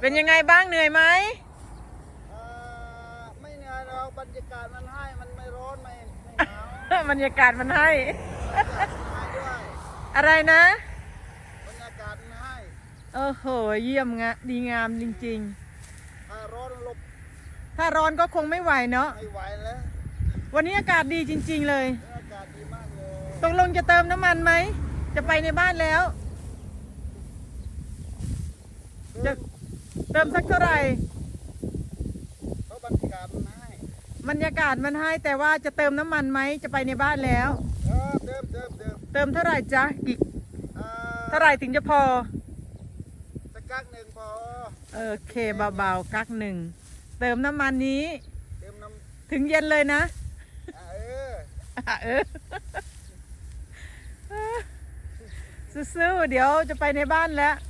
เป็นยังไงบ้างเหนื่อยไหมเอ่อไม่เหนื่อยเราบรรยากาศมันให้มันไม่ร้อนไม่ไม่หนาวบรรยากาศมันให้ ให้ด้วยอะไรนะบรรยากาศมันให้โอ้โหเยี่ยมงะดีงามจริง ถ้าร้อนหลบๆ ถ้าร้อนก็คงไม่ไหวเนาะไม่ไหวแล้ววันนี้อากาศดีจริง ๆ เลยอากาศดีมากเลยตกลงจะเติมน้ำมันไหมจะไปในบ้านแล้วจะ เติมสักเท่าไหร่เพราะบรรยากาศมันให้บรรยากาศมันให้แต่ว่าจะเติมน้ำมันไหมจะไปในบ้านแล้ว เออเดิมเดิมเดิมเติมเท่าไหร่จ๊ะอีกเอ่อเท่าไหร่ถึงจะพอ สักกักหนึ่งพอ โอเคเบาๆกักหนึ่งเติมน้ำมันนี้ เติมน้ถึงเย็นเลยนะำอะเอออะเออสู้ๆเดี๋ยวจะไปในบ้านแล้วเ